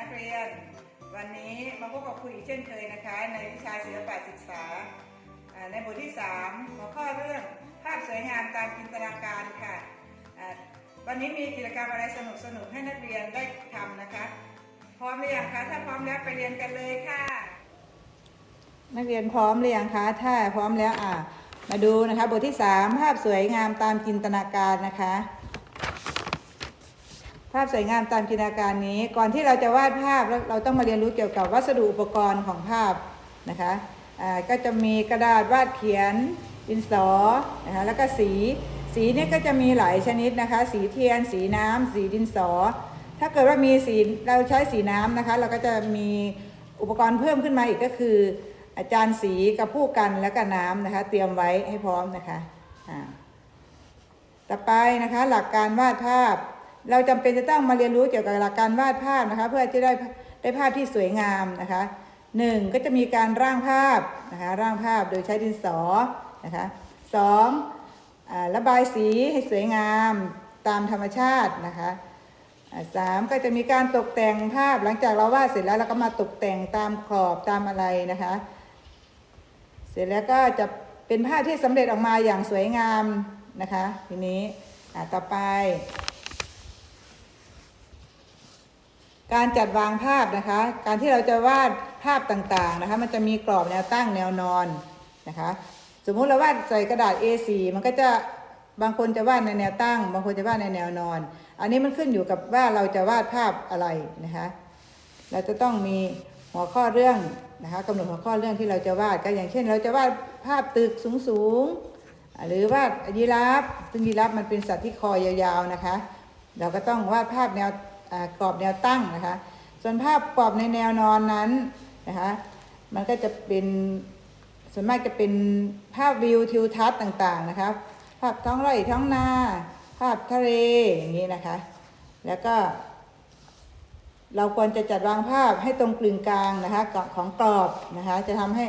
นักเรียน วันนี้มาพบกับครูอีกเช่นเคยนะคะ ในวิชาศิลปะศึกษา ในบทที่ 3 หัวข้อเรื่องภาพสวยงามตามจินตนาการค่ะวันนี้มีกิจกรรมอะไรสนุกสนุกให้นักเรียนได้ทำนะคะ พร้อมหรือยังคะถ้าพร้อมแล้วไปเรียนกันเลยค่ะ นักเรียนพร้อมหรือยังคะถ้าพร้อมแล้วอ่ามาดูนะคะ บทที่ 3 ภาพสวยงามตามจินตนาการนะคะ ภาพสวยงามตามจินตนาการนี้ ก่อนที่เราจะวาดภาพเราเราต้องมาเรียนรู้เกี่ยวกับวัสดุอุปกรณ์ของภาพนะคะก็จะมีกระดาษวาดเขียนดินสอนะคะแล้วก็สี สีนี่ก็จะมีหลายชนิดนะคะ สีเทียน สีน้ำสีดินสอ ถ้าเกิดว่ามีสีเราใช้สีน้ำนะคะ เราก็จะมีอุปกรณ์เพิ่มขึ้นมาอีกก็คือ อาจารย์สีกับผู้กันแล้วก็น้ำนะคะ เตรียมไว้ให้พร้อมนะคะต่อไปนะคะหลักการวาดภาพ เราจำเป็นจะต้องมาเรียนรู้เกี่ยวกับหลักการวาดภาพนะคะ เพื่อจะได้ได้ภาพที่สวยงามนะคะหนึ่งก็จะมีการร่างภาพนะคะร่างภาพโดยใช้ดินสอนะคะสองอ่าระบายสีให้สวยงามตามธรรมชาตินะคะสามก็จะมีการตกแต่งภาพหลังจากเราวาดเสร็จแล้วเราก็มาตกแต่งตามขอบตามอะไรนะคะ เสร็จแล้วก็จะเป็นภาพที่สำเร็จออกมาอย่างสวยงามนะคะ ทีนี้ต่อไป การจัดวางภาพนะคะ การที่เราจะวาดภาพต่างๆนะคะ มันจะมีกรอบแนวตั้งแนวนอนนะคะ สมมุติเราวาดใส่กระดาษ A4 มันก็จะบางคนจะวาดในแนวตั้ง บางคนจะวาดในแนวนอน อันนี้มันขึ้นอยู่กับว่าเราจะวาดภาพอะไรนะคะ เราจะต้องมีหัวข้อเรื่องนะคะกำหนดหัวข้อเรื่องที่เราจะวาดก็อย่างเช่น เราจะวาดภาพตึกสูงๆหรือวาดยีราฟซึ่งยีราฟมันเป็นสัตว์ที่คอยาวๆนะคะ เราก็ต้องวาดภาพแนว กรอบแนวตั้งนะคะ ส่วนภาพกรอบในแนวนอนนั้นนะคะมันก็จะเป็นส่วนมากจะเป็นภาพวิวทิวทัศน์ต่างๆนะคะภาพท้องไร่ท้องนา ภาพทะเลอย่างนี้นะคะ แล้วก็ เราควรจะจัดวางภาพให้ตรงกลึงกลางนะคะของกรอบนะคะ จะทำให้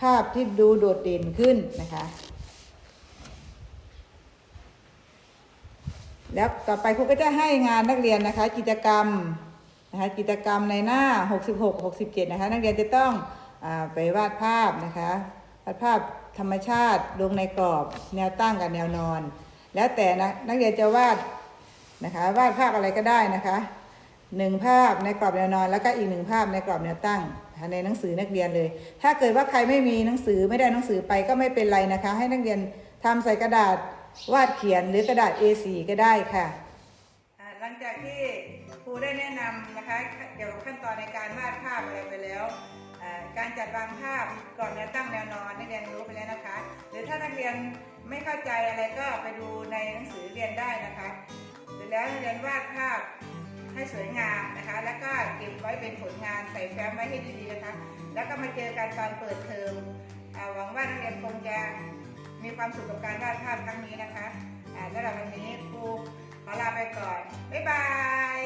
ภาพที่ดูโดดเด่นขึ้นนะคะ แล้วต่อไปครูก็จะให้งานนักเรียนนะคะ กิจกรรมนะคะกิจกรรมในหน้า 66 67 นะคะ นักเรียนจะต้องอไปวาดภาพนะคะวาดภาพธรรมชาติลงในกรอบแนวตั้งกับแนวนอน แล้วแต่นะนักเรียนจะวาดนะคะวาดภาพอะไรก็ได้นะคะหนึ่งภาพในกรอบแนวนอน แล้วก็อีกหนึ่งภาพในกรอบแนวตั้งในหนังสือนักเรียนเลย ถ้าเกิดว่าใครไม่มีหนังสือไม่ได้หนังสือไปก็ไม่เป็นไรนะคะ ให้นักเรียนทำใส่กระดาษ วาดเขียนหรือกระดาษ A4 ก็ได้ค่ะหลังจากที่ครูได้แนะนำนะคะเกี่ยวกับขั้นตอนในการวาดภาพอะไรไปแล้วการจัดวางภาพกรอบแนวตั้งแนวนอนนักเรียนรู้ไปแล้วนะคะ หรือถ้านักเรียนไม่เข้าใจอะไรก็ไปดูในหนังสือเรียนได้นะคะเสร็จแล้วนักเรียนวาดภาพให้สวยงามนะคะ แล้วก็เก็บไว้เป็นผลงานใส่แฟ้มไว้ให้ดีๆนะคะ แล้วก็มาเจอกันตอนเปิดเทอมหวังว่านักเรียนคงจะ ความสุขกับการวาดภาพครั้งนี้นะคะอ่าสำหรับวันนี้ครูขอลาไปก่อน บ๊ายบาย